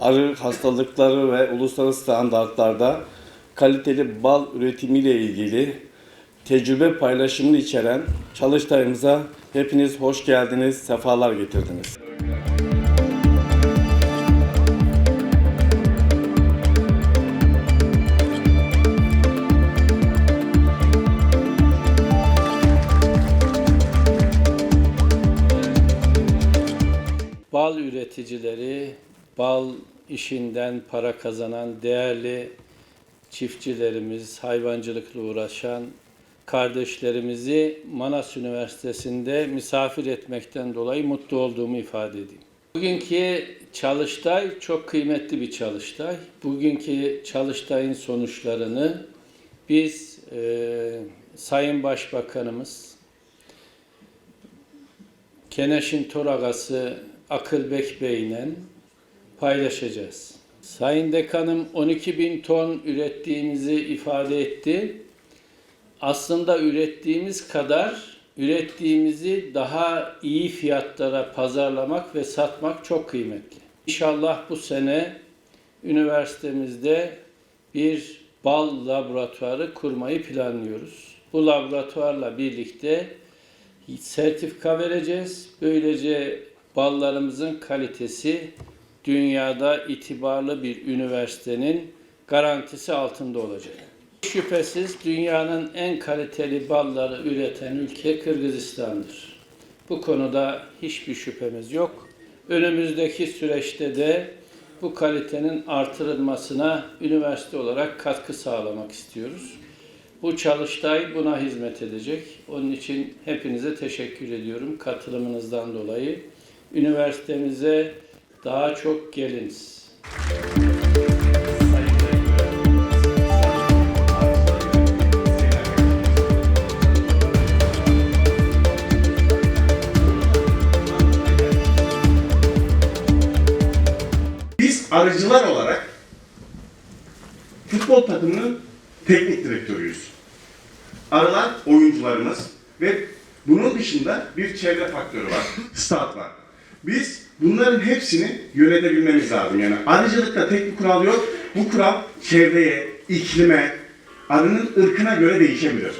arı hastalıkları ve uluslararası standartlarda kaliteli bal üretimiyle ilgili tecrübe paylaşımını içeren çalıştayımıza hepiniz hoş geldiniz, sefalar getirdiniz. Bal üreticileri, bal işinden para kazanan değerli çiftçilerimiz, hayvancılıkla uğraşan kardeşlerimizi Manas Üniversitesi'nde misafir etmekten dolayı mutlu olduğumu ifade edeyim. Bugünkü çalıştay çok kıymetli bir çalıştay. Bugünkü çalıştayın sonuçlarını biz e, Sayın Başbakanımız, Keneş'in Toragası Akılbek Bey'le paylaşacağız. Sayın Dekanım 12 bin ton ürettiğimizi ifade etti. Aslında ürettiğimiz kadar ürettiğimizi daha iyi fiyatlara pazarlamak ve satmak çok kıymetli. İnşallah bu sene üniversitemizde bir bal laboratuvarı kurmayı planlıyoruz. Bu laboratuvarla birlikte sertifika vereceğiz. Böylece ballarımızın kalitesi dünyada itibarlı bir üniversitenin garantisi altında olacak. Şüphesiz dünyanın en kaliteli balları üreten ülke Kırgızistan'dır. Bu konuda hiçbir şüphemiz yok. Önümüzdeki süreçte de bu kalitenin artırılmasına üniversite olarak katkı sağlamak istiyoruz. Bu çalıştay buna hizmet edecek. Onun için hepinize teşekkür ediyorum katılımınızdan dolayı. Üniversitemize daha çok geliniz. Biz arıcılar olarak futbol takımının teknik direktörüyüz. Arılar oyuncularımız ve bunun dışında bir çevre faktörü var, stat var. Biz bunların hepsini yönetebilmemiz lazım. Yani arıcılıkta tek bir kural yok. Bu kural çevreye, iklime, arının ırkına göre değişebilir.